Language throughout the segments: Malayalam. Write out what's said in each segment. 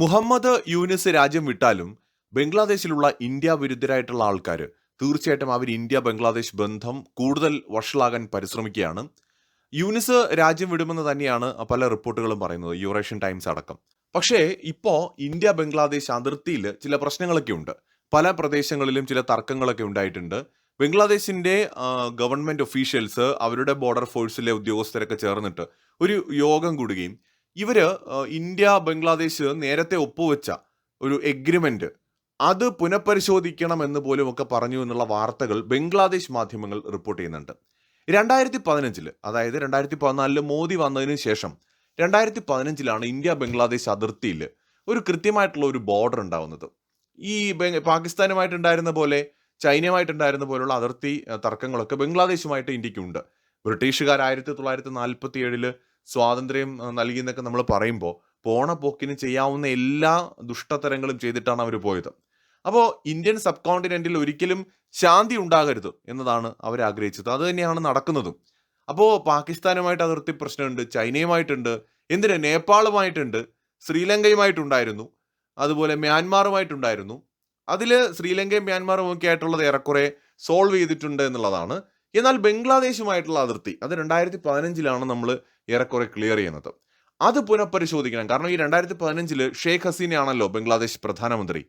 മുഹമ്മദ് യൂനിസ് രാജ്യം വിട്ടാലും ബംഗ്ലാദേശിലുള്ള ഇന്ത്യ വിരുദ്ധരായിട്ടുള്ള ആൾക്കാർ തീർച്ചയായിട്ടും അവർ ഇന്ത്യ ബംഗ്ലാദേശ് ബന്ധം കൂടുതൽ വഷളാകാൻ പരിശ്രമിക്കുകയാണ്. യൂനിസ് രാജ്യം വിടുമെന്ന് തന്നെയാണ് പല റിപ്പോർട്ടുകളും പറയുന്നത് യൂറേഷ്യൻ ടൈംസ് അടക്കം. പക്ഷേ ഇപ്പോൾ ഇന്ത്യ ബംഗ്ലാദേശ് അതിർത്തിയിൽ ചില പ്രശ്നങ്ങളൊക്കെ ഉണ്ട്. പല പ്രദേശങ്ങളിലും ചില തർക്കങ്ങളൊക്കെ ഉണ്ടായിട്ടുണ്ട്. ബംഗ്ലാദേശിന്റെ ഗവൺമെന്റ് ഒഫീഷ്യൽസ് അവരുടെ ബോർഡർ ഫോഴ്സിലെ ഉദ്യോഗസ്ഥരൊക്കെ ചേർന്നിട്ട് ഒരു യോഗം കൂടുകയും ഇവർ ഇന്ത്യ ബംഗ്ലാദേശ് നേരത്തെ ഒപ്പുവെച്ച ഒരു എഗ്രിമെന്റ് അത് പുനഃപരിശോധിക്കണം എന്ന് പോലും ഒക്കെ പറഞ്ഞു എന്നുള്ള വാർത്തകൾ ബംഗ്ലാദേശ് മാധ്യമങ്ങൾ റിപ്പോർട്ട് ചെയ്യുന്നുണ്ട്. രണ്ടായിരത്തി പതിനഞ്ചിൽ അതായത് രണ്ടായിരത്തി പതിനാലിൽ മോദി വന്നതിന് ശേഷം രണ്ടായിരത്തി പതിനഞ്ചിലാണ് ഇന്ത്യ ബംഗ്ലാദേശ് അതിർത്തിയിൽ ഒരു കൃത്യമായിട്ടുള്ള ഒരു ബോർഡർ ഉണ്ടാവുന്നത്. ഈ പാകിസ്ഥാനുമായിട്ടുണ്ടായിരുന്ന പോലെ ചൈനയുമായിട്ടുണ്ടായിരുന്ന പോലുള്ള അതിർത്തി തർക്കങ്ങളൊക്കെ ബംഗ്ലാദേശുമായിട്ട് ഇന്ത്യക്കുണ്ട്. ബ്രിട്ടീഷുകാർ ആയിരത്തി തൊള്ളായിരത്തി നാൽപ്പത്തി ഏഴിൽ സ്വാതന്ത്ര്യം നൽകി എന്നൊക്കെ നമ്മൾ പറയുമ്പോൾ പോണ പോക്കിന് ചെയ്യാവുന്ന എല്ലാ ദുഷ്ടതരങ്ങളും ചെയ്തിട്ടാണ് അവർ പോയത്. അപ്പോൾ ഇന്ത്യൻ സബ് കോണ്ടിനെന്റിൽ ഒരിക്കലും ശാന്തി ഉണ്ടാകരുത് എന്നതാണ് അവർ ആഗ്രഹിച്ചത്. അത് തന്നെയാണ് നടക്കുന്നതും. അപ്പോൾ പാകിസ്ഥാനുമായിട്ട് അതിർത്തി പ്രശ്നമുണ്ട് ചൈനയുമായിട്ടുണ്ട് എന്തിന് നേപ്പാളുമായിട്ടുണ്ട് ശ്രീലങ്കയുമായിട്ടുണ്ടായിരുന്നു അതുപോലെ മ്യാൻമാറുമായിട്ടുണ്ടായിരുന്നു. അതിൽ ശ്രീലങ്കയും മ്യാൻമാറും ഒക്കെ ആയിട്ടുള്ളത് ഏറെക്കുറെ സോൾവ് ചെയ്തിട്ടുണ്ട് എന്നുള്ളതാണ്. എന്നാൽ ബംഗ്ലാദേശുമായിട്ടുള്ള അതിർത്തി അത് രണ്ടായിരത്തി പതിനഞ്ചിലാണ് നമ്മൾ ഏറെക്കുറെ ക്ലിയർ ചെയ്യുന്നത്. അത് പുനഃപരിശോധിക്കണം. കാരണം ഈ രണ്ടായിരത്തി പതിനഞ്ചിൽ ഷെയ്ഖ് ഹസീനയാണല്ലോ ബംഗ്ലാദേശ് പ്രധാനമന്ത്രി.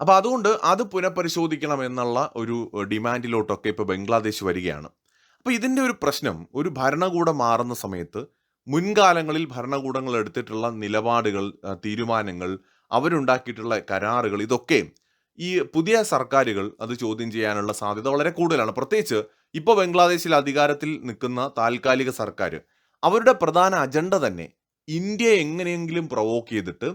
അപ്പോൾ അതുകൊണ്ട് അത് പുനഃപരിശോധിക്കണം എന്നുള്ള ഒരു ഡിമാൻഡിലോട്ടൊക്കെ ഇപ്പോൾ ബംഗ്ലാദേശ് വരികയാണ്. അപ്പോൾ ഇതിന്റെ ഒരു പ്രശ്നം ഒരു ഭരണകൂടം മാറുന്ന സമയത്ത് മുൻകാലങ്ങളിൽ ഭരണകൂടങ്ങൾ എടുത്തിട്ടുള്ള നിലപാടുകൾ തീരുമാനങ്ങൾ അവരുണ്ടാക്കിയിട്ടുള്ള കരാറുകൾ ഇതൊക്കെ ഈ പുതിയ സർക്കാരുകൾ അത് ചോദ്യം ചെയ്യാനുള്ള സാധ്യത വളരെ കൂടുതലാണ്. പ്രത്യേകിച്ച് ഇപ്പോൾ ബംഗ്ലാദേശിൽ അധികാരത്തിൽ നിൽക്കുന്ന താൽക്കാലിക സർക്കാർ അവരുടെ പ്രധാന അജണ്ട തന്നെ ഇന്ത്യയെ എങ്ങനെയെങ്കിലും പ്രൊവോക്ക് ചെയ്തിട്ട്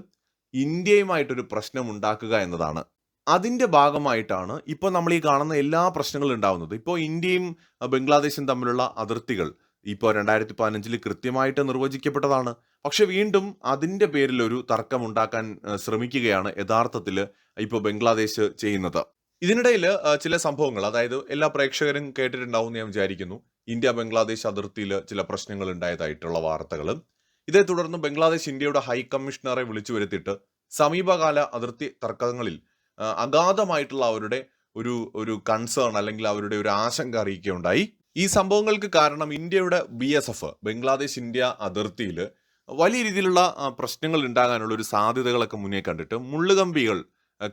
ഇന്ത്യയുമായിട്ടൊരു പ്രശ്നം ഉണ്ടാക്കുക എന്നതാണ്. അതിന്റെ ഭാഗമായിട്ടാണ് ഇപ്പോൾ നമ്മൾ ഈ കാണുന്ന എല്ലാ പ്രശ്നങ്ങളും ഉണ്ടാവുന്നത്. ഇപ്പോൾ ഇന്ത്യയും ബംഗ്ലാദേശും തമ്മിലുള്ള അതിർത്തികൾ ഇപ്പോൾ രണ്ടായിരത്തി പതിനഞ്ചിൽ കൃത്യമായിട്ട് നിർവചിക്കപ്പെട്ടതാണ്. പക്ഷെ വീണ്ടും അതിന്റെ പേരിൽ ഒരു തർക്കം ഉണ്ടാക്കാൻ ശ്രമിക്കുകയാണ് യഥാർത്ഥത്തിൽ ഇപ്പോൾ ബംഗ്ലാദേശ് ചെയ്യുന്നത്. ഇതിനിടയിൽ ചില സംഭവങ്ങൾ അതായത് എല്ലാ പ്രേക്ഷകരും കേട്ടിട്ടുണ്ടാവും എന്ന് ഞാൻ വിചാരിക്കുന്നു. ഇന്ത്യ ബംഗ്ലാദേശ് അതിർത്തിയിൽ ചില പ്രശ്നങ്ങൾ ഉണ്ടായതായിട്ടുള്ള വാർത്തകൾ ഇതേ തുടർന്ന് ബംഗ്ലാദേശ് ഇന്ത്യയുടെ ഹൈക്കമ്മീഷണറെ വിളിച്ചു വരുത്തിയിട്ട് സമീപകാല അതിർത്തി തർക്കങ്ങളിൽ അഗാധമായിട്ടുള്ള അവരുടെ ഒരു ഒരു കൺസേൺ അല്ലെങ്കിൽ അവരുടെ ഒരു ആശങ്ക അറിയിക്കുകയുണ്ടായി. ഈ സംഭവങ്ങൾക്ക് കാരണം ഇന്ത്യയുടെ B S F Bangladesh India അതിർത്തിയിൽ വലിയ രീതിയിലുള്ള പ്രശ്നങ്ങൾ ഉണ്ടാകാനുള്ള ഒരു സാധ്യതകളൊക്കെ മുന്നേ കണ്ടിട്ട് മുള്ളുകമ്പികൾ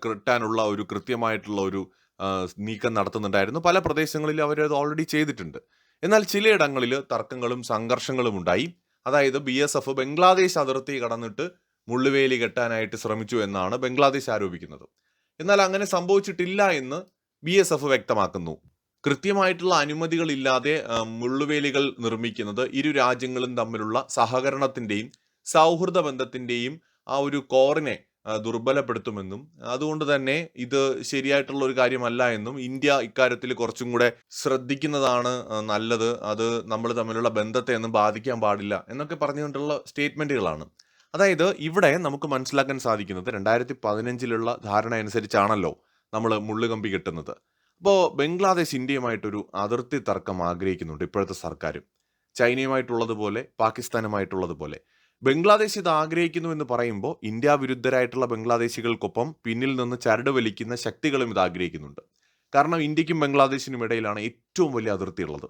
കിട്ടാനുള്ള ഒരു കൃത്യമായിട്ടുള്ള ഒരു നീക്കം നടത്തുന്നുണ്ടായിരുന്നു. പല പ്രദേശങ്ങളിൽ അവരത് ഓൾറെഡി ചെയ്തിട്ടുണ്ട്. എന്നാൽ ചിലയിടങ്ങളിൽ തർക്കങ്ങളും സംഘർഷങ്ങളും ഉണ്ടായി. അതായത് ബി എസ് എഫ് ബംഗ്ലാദേശ് അതിർത്തി കടന്നിട്ട് മുള്ളുവേലി കെട്ടാനായിട്ട് ശ്രമിച്ചു എന്നാണ് ബംഗ്ലാദേശ് ആരോപിക്കുന്നത്. എന്നാൽ അങ്ങനെ സംഭവിച്ചിട്ടില്ല എന്ന് ബി എസ് എഫ് വ്യക്തമാക്കുന്നു. കൃത്യമായിട്ടുള്ള അനുമതികളില്ലാതെ മുള്ളുവേലികൾ നിർമ്മിക്കുന്നത് ഇരു രാജ്യങ്ങളും തമ്മിലുള്ള സഹകരണത്തിന്റെയും സൗഹൃദ ബന്ധത്തിന്റെയും ആ ഒരു കോറിനെ ദുർബലപ്പെടുത്തുമെന്നും അതുകൊണ്ട് തന്നെ ഇത് ശരിയായിട്ടുള്ള ഒരു കാര്യമല്ല എന്നും ഇന്ത്യ ഇക്കാര്യത്തിൽ കുറച്ചും കൂടെ ശ്രദ്ധിക്കുന്നതാണ് നല്ലത്. അത് നമ്മൾ തമ്മിലുള്ള ബന്ധത്തെ ഒന്നും ബാധിക്കാൻ പാടില്ല എന്നൊക്കെ പറഞ്ഞുകൊണ്ടുള്ള സ്റ്റേറ്റ്മെന്റുകളാണ് അതായത് ഇവിടെ നമുക്ക് മനസ്സിലാക്കാൻ സാധിക്കുന്നത് രണ്ടായിരത്തി പതിനഞ്ചിലുള്ള ധാരണ അനുസരിച്ചാണല്ലോ നമ്മൾ മുള്ളുകമ്പി കെട്ടുന്നത്. അപ്പോൾ ബംഗ്ലാദേശ് ഇന്ത്യയുമായിട്ടൊരു അതിർത്തി തർക്കം ആഗ്രഹിക്കുന്നുണ്ട് ഇപ്പോഴത്തെ സർക്കാരും. ചൈനയുമായിട്ടുള്ളതുപോലെ പാകിസ്ഥാനുമായിട്ടുള്ളതുപോലെ. ബംഗ്ലാദേശ് ഇത് ആഗ്രഹിക്കുന്നു എന്ന് പറയുമ്പോൾ ഇന്ത്യ വിരുദ്ധരായിട്ടുള്ള ബംഗ്ലാദേശികൾക്കൊപ്പം പിന്നിൽ നിന്ന് ചരട് വലിക്കുന്ന ശക്തികളും ഇത് ആഗ്രഹിക്കുന്നുണ്ട്. കാരണം ഇന്ത്യക്കും ബംഗ്ലാദേശിനും ഇടയിലാണ് ഏറ്റവും വലിയ അതിർത്തി ഉള്ളത്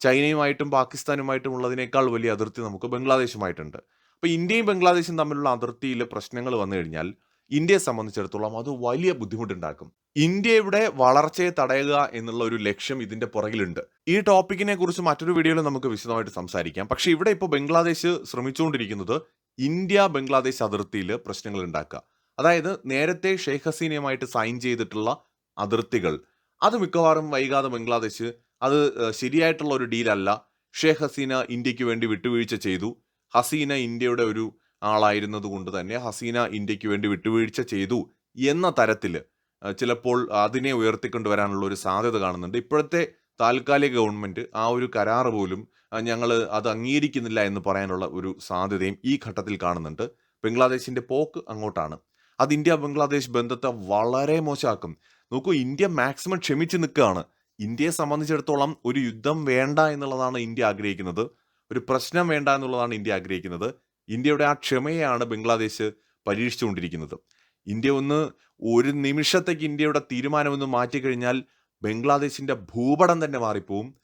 ചൈനയുമായിട്ടും പാകിസ്ഥാനുമായിട്ടും ഉള്ളതിനേക്കാൾ വലിയ അതിർത്തി നമുക്ക് ബംഗ്ലാദേശുമായിട്ടുണ്ട്. അപ്പോൾ ഇന്ത്യയും ബംഗ്ലാദേശും തമ്മിലുള്ള അതിർത്തിയിൽ പ്രശ്നങ്ങൾ വന്നു കഴിഞ്ഞാൽ ഇന്ത്യയെ സംബന്ധിച്ചിടത്തോളം അത് വലിയ ബുദ്ധിമുട്ടുണ്ടാക്കും. ഇന്ത്യയുടെ വളർച്ചയെ തടയുക എന്നുള്ള ഒരു ലക്ഷ്യം ഇതിന്റെ പുറകിലുണ്ട്. ഈ ടോപ്പിക്കിനെ കുറിച്ച് മറ്റൊരു വീഡിയോയിൽ നമുക്ക് വിശദമായിട്ട് സംസാരിക്കാം. പക്ഷെ ഇവിടെ ഇപ്പോൾ ബംഗ്ലാദേശ് ശ്രമിച്ചുകൊണ്ടിരിക്കുന്നത് ഇന്ത്യ ബംഗ്ലാദേശ് അതിർത്തിയിൽ പ്രശ്നങ്ങൾ ഉണ്ടാക്കുക. അതായത് നേരത്തെ ഷെയ്ഖ് ഹസീനയുമായിട്ട് സൈൻ ചെയ്തിട്ടുള്ള അതിർത്തികൾ. അത് മിക്കവാറും വൈകാതെ ബംഗ്ലാദേശ് അത് ശരിയായിട്ടുള്ള ഒരു ഡീലല്ല. ഷെയ്ഖ് ഹസീന ഇന്ത്യയ്ക്ക് വേണ്ടി വിട്ടുവീഴ്ച ചെയ്തു. ഹസീന ഇന്ത്യയുടെ ഒരു ആളായിരുന്നത് കൊണ്ട് തന്നെ ഹസീന ഇന്ത്യയ്ക്ക് വേണ്ടി വിട്ടുവീഴ്ച ചെയ്തു എന്ന തരത്തിൽ ചിലപ്പോൾ അതിനെ ഉയർത്തിക്കൊണ്ടുവരാനുള്ള ഒരു സാധ്യത കാണുന്നുണ്ട്. ഇപ്പോഴത്തെ താൽക്കാലിക ഗവൺമെന്റ് ആ ഒരു കരാർ പോലും ഞങ്ങൾ അത് അംഗീകരിക്കുന്നില്ല എന്ന് പറയാനുള്ള ഒരു സാധ്യതയും ഈ ഘട്ടത്തിൽ കാണുന്നുണ്ട്. ബംഗ്ലാദേശിന്റെ പോക്ക് അങ്ങോട്ടാണ്. അത് ഇന്ത്യ ബംഗ്ലാദേശ് ബന്ധത്തെ വളരെ മോശമാക്കും. നോക്കൂ ഇന്ത്യ മാക്സിമം ക്ഷമിച്ച് നിൽക്കുകയാണ്. ഇന്ത്യയെ സംബന്ധിച്ചിടത്തോളം ഒരു യുദ്ധം വേണ്ട എന്നുള്ളതാണ് ഇന്ത്യ ആഗ്രഹിക്കുന്നത്. ഒരു പ്രശ്നം വേണ്ട എന്നുള്ളതാണ് ഇന്ത്യ ആഗ്രഹിക്കുന്നത്. ഇന്ത്യയുടെ ആ ക്ഷമയാണ് ബംഗ്ലാദേശ് പരീക്ഷിച്ചുകൊണ്ടിരിക്കുന്നത്. ഇന്ത്യ ഒന്ന് ഒരു നിമിഷത്തേക്ക് ഇന്ത്യയുടെ തീരുമാനമൊന്ന് മാറ്റിക്കഴിഞ്ഞാൽ ബംഗ്ലാദേശിന്റെ ഭൂപടം തന്നെ മാറിപ്പോവും.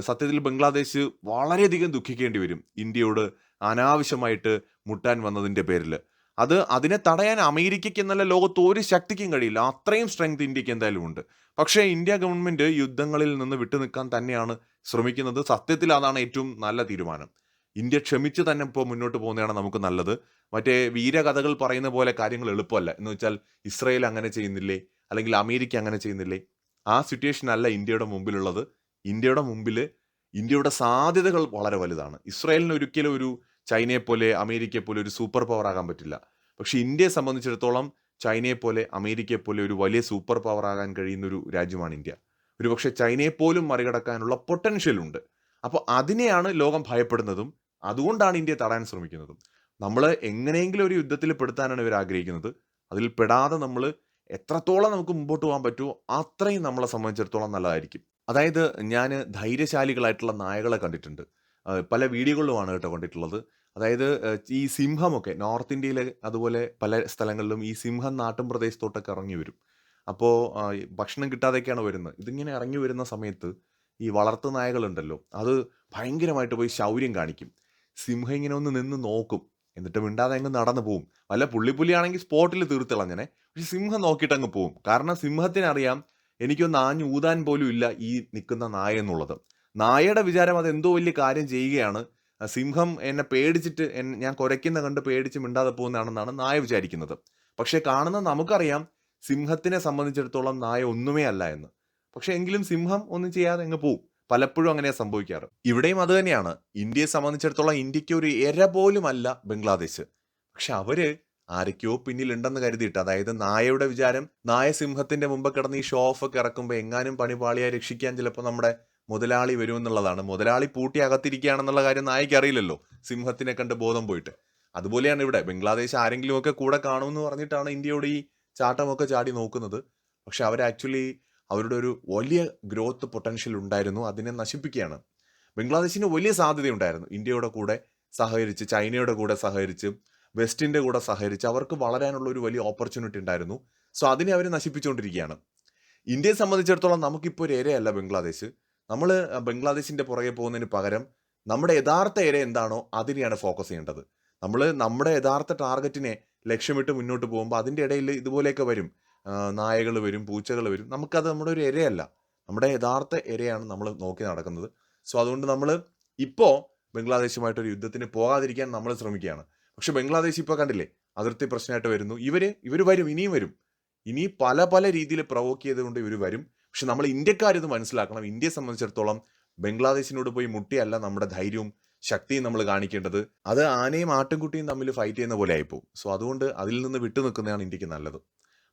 സത്യത്തിൽ ബംഗ്ലാദേശ് വളരെയധികം ദുഃഖിക്കേണ്ടി വരും ഇന്ത്യയോട് അനാവശ്യമായിട്ട് മുട്ടാൻ വന്നതിന്റെ പേരിൽ അത് അതിനെ തടയാൻ അമേരിക്കയ്ക്ക് എന്നല്ല ലോകത്ത് ഒരു ശക്തിക്കും കഴിയില്ല. അത്രയും സ്ട്രെങ്ത് ഇന്ത്യയ്ക്ക് എന്തായാലും ഉണ്ട്. പക്ഷേ ഇന്ത്യ ഗവൺമെന്റ് യുദ്ധങ്ങളിൽ നിന്ന് വിട്ടുനിൽക്കാൻ തന്നെയാണ് ശ്രമിക്കുന്നത്. സത്യത്തിൽ അതാണ് ഏറ്റവും നല്ല തീരുമാനം. ഇന്ത്യ ക്ഷമിച്ച് തന്നെ ഇപ്പോൾ മുന്നോട്ട് പോകുന്നതാണ് നമുക്ക് നല്ലത്. മറ്റേ വീരകഥകൾ പറയുന്ന പോലെ കാര്യങ്ങൾ എളുപ്പമല്ല. എന്ന് വെച്ചാൽ ഇസ്രയേൽ അങ്ങനെ ചെയ്യുന്നില്ലേ? അല്ലെങ്കിൽ അമേരിക്ക അങ്ങനെ ചെയ്യുന്നില്ലേ? ആ സിറ്റുവേഷൻ അല്ല ഇന്ത്യയുടെ മുമ്പിലുള്ളത്. ഇന്ത്യയുടെ മുമ്പിൽ ഇന്ത്യയുടെ സാധ്യതകൾ വളരെ വലുതാണ്. ഇസ്രയേലിന് ഒരിക്കലും ഒരു ചൈനയെ പോലെ അമേരിക്കയെ പോലെ ഒരു സൂപ്പർ പവർ ആകാൻ പറ്റില്ല. പക്ഷേ ഇന്ത്യയെ സംബന്ധിച്ചിടത്തോളം ചൈനയെ പോലെ അമേരിക്കയെ പോലെ ഒരു വലിയ സൂപ്പർ പവർ ആകാൻ കഴിയുന്ന ഒരു രാജ്യമാണ് ഇന്ത്യ. ഒരുപക്ഷെ ചൈനയെ പോലും മറികടക്കാനുള്ള പൊട്ടൻഷ്യൽ ഉണ്ട്. അപ്പോൾ അതിനെയാണ് ലോകം ഭയപ്പെടുന്നതും അതുകൊണ്ടാണ് ഇന്ത്യ തടയാൻ ശ്രമിക്കുന്നത്. നമ്മൾ എങ്ങനെയെങ്കിലും ഒരു യുദ്ധത്തിൽ പെടുത്താനാണ് ഇവർ ആഗ്രഹിക്കുന്നത്. അതിൽ പെടാതെ നമ്മൾ എത്രത്തോളം നമുക്ക് മുമ്പോട്ട് പോകാൻ പറ്റുമോ അത്രയും നമ്മളെ സംബന്ധിച്ചിടത്തോളം നല്ലതായിരിക്കും. അതായത് ഞാൻ ധൈര്യശാലികളായിട്ടുള്ള നായകളെ കണ്ടിട്ടുണ്ട്. പല വീഡിയോകളിലുമാണ് കേട്ടോ കണ്ടിട്ടുള്ളത്. അതായത് ഈ സിംഹമൊക്കെ നോർത്ത് ഇന്ത്യയിലെ അതുപോലെ പല സ്ഥലങ്ങളിലും ഈ സിംഹം നാട്ടും പ്രദേശത്തോട്ടൊക്കെ ഇറങ്ങി വരും. അപ്പോൾ ഭക്ഷണം കിട്ടാതെയൊക്കെയാണ് വരുന്നത്. ഇതിങ്ങനെ ഇറങ്ങി വരുന്ന സമയത്ത് ഈ വളർത്തു നായകളുണ്ടല്ലോ അത് ഭയങ്കരമായിട്ട് പോയി ശൗര്യം കാണിക്കും. സിംഹം ഇങ്ങനെ ഒന്ന് നിന്ന് നോക്കും. എന്നിട്ട് മിണ്ടാതെ അങ്ങ് നടന്നു പോകും വല്ല പുള്ളിപ്പുലിയാണെങ്കിൽ സ്പോട്ടിൽ തീർത്തിളഞ്ഞനെ. പക്ഷെ സിംഹം നോക്കിയിട്ട് അങ്ങ് പോകും കാരണം സിംഹത്തിനറിയാം എനിക്കൊന്ന് ആഞ്ഞു ഊതാൻ പോലും ഇല്ല ഈ നിൽക്കുന്ന നായ എന്നുള്ളത്. നായയുടെ വിചാരം അത് എന്തോ വലിയ കാര്യം ചെയ്യുകയാണ്. സിംഹം എന്നെ പേടിച്ചിട്ട് ഞാൻ കുരയ്ക്കുന്ന കണ്ട് പേടിച്ച് മിണ്ടാതെ പോകുന്നതാണെന്നാണ് നായ വിചാരിക്കുന്നത്. പക്ഷെ കാണുന്ന നമുക്കറിയാം സിംഹത്തിനെ സംബന്ധിച്ചിടത്തോളം നായ ഒന്നുമേ അല്ല എന്ന്. പക്ഷെ എങ്കിലും സിംഹം ഒന്നും ചെയ്യാതെ അങ്ങ് പോവും. പലപ്പോഴും അങ്ങനെ സംഭവിക്കാറ്. ഇവിടെയും അത് തന്നെയാണ്. ഇന്ത്യയെ സംബന്ധിച്ചിടത്തോളം ഇന്ത്യയ്ക്ക് ഒരു എര പോലും അല്ല ബംഗ്ലാദേശ്. പക്ഷെ അവർ ആരൊക്കെയോ പിന്നിലുണ്ടെന്ന് കരുതിയിട്ട് അതായത് നായയുടെ വിചാരം നായ സിംഹത്തിന്റെ മുമ്പ് കിടന്ന് ഈ ഷോ ഓഫ് ഒക്കെ ഇറക്കുമ്പോൾ എങ്ങാനും പണിപാളിയെ രക്ഷിക്കാൻ ചിലപ്പോൾ നമ്മുടെ മുതലാളി വരുമെന്നുള്ളതാണ് മുതലാളി പൂട്ടി അകത്തിരിക്കുകയാണെന്നുള്ള കാര്യം നായയ്ക്ക് അറിയില്ലല്ലോ സിംഹത്തിനെ കണ്ട് ബോധം പോയിട്ട്. അതുപോലെയാണ് ഇവിടെ. ബംഗ്ലാദേശ് ആരെങ്കിലും ഒക്കെ കൂടെ കാണുമെന്ന് പറഞ്ഞിട്ടാണ് ഇന്ത്യയോട് ഈ ചാട്ടമൊക്കെ ചാടി നോക്കുന്നത്. പക്ഷെ അവർ ആക്ച്വലി അവരുടെ ഒരു വലിയ ഗ്രോത്ത് പൊട്ടൻഷ്യൽ ഉണ്ടായിരുന്നു അതിനെ നശിപ്പിക്കുകയാണ്. ബംഗ്ലാദേശിന് വലിയ സാധ്യതയുണ്ടായിരുന്നു. ഇന്ത്യയുടെ കൂടെ സഹകരിച്ച് ചൈനയുടെ കൂടെ സഹകരിച്ച് വെസ്റ്റിന്റെ കൂടെ സഹകരിച്ച് അവർക്ക് വളരാനുള്ള ഒരു വലിയ ഓപ്പർച്യൂണിറ്റി ഉണ്ടായിരുന്നു. സോ അതിനെ അവർ നശിപ്പിച്ചുകൊണ്ടിരിക്കുകയാണ്. ഇന്ത്യയെ സംബന്ധിച്ചിടത്തോളം നമുക്കിപ്പോൾ ഒരു ഇരയല്ല ബംഗ്ലാദേശ്. നമ്മൾ ബംഗ്ലാദേശിന്റെ പുറകെ പോകുന്നതിന് പകരം നമ്മുടെ യഥാർത്ഥ ഇര എന്താണോ അതിനെയാണ് ഫോക്കസ് ചെയ്യേണ്ടത്. നമ്മൾ നമ്മുടെ യഥാർത്ഥ ടാർഗറ്റിനെ ലക്ഷ്യമിട്ട് മുന്നോട്ട് പോകുമ്പോൾ അതിന്റെ ഇടയിൽ ഇതുപോലെയൊക്കെ വരും. നായകൾ വരും പൂച്ചകൾ വരും. നമുക്കത് നമ്മുടെ ഒരു ഇരയല്ല നമ്മുടെ യഥാർത്ഥ ഇരയാണ് നമ്മൾ നോക്കി നടക്കുന്നത്. സോ അതുകൊണ്ട് നമ്മൾ ഇപ്പോൾ ബംഗ്ലാദേശുമായിട്ടൊരു യുദ്ധത്തിന് പോകാതിരിക്കാൻ നമ്മൾ ശ്രമിക്കുകയാണ്. പക്ഷെ ബംഗ്ലാദേശ് ഇപ്പോൾ കണ്ടില്ലേ? അതിർത്തി പ്രശ്നമായിട്ട് വരുന്നു. ഇവർ ഇവർ വരും ഇനിയും വരും. ഇനി പല പല രീതിയിൽ പ്രവോക്ക് ചെയ്തുകൊണ്ട് ഇവർ വരും. പക്ഷെ നമ്മൾ ഇന്ത്യക്കാരിത് മനസ്സിലാക്കണം. ഇന്ത്യയെ സംബന്ധിച്ചിടത്തോളം ബംഗ്ലാദേശിനോട് പോയി മുട്ടിയല്ല നമ്മുടെ ധൈര്യവും ശക്തിയും നമ്മൾ കാണിക്കേണ്ടത്. അത് ആനയും ആട്ടിൻകുട്ടിയും തമ്മിൽ ഫൈറ്റ് ചെയ്യുന്ന പോലെ ആയിപ്പോവും. സോ അതുകൊണ്ട് അതിൽ നിന്ന് വിട്ടു നിൽക്കുന്നതാണ് ഇന്ത്യയ്ക്ക് നല്ലത്.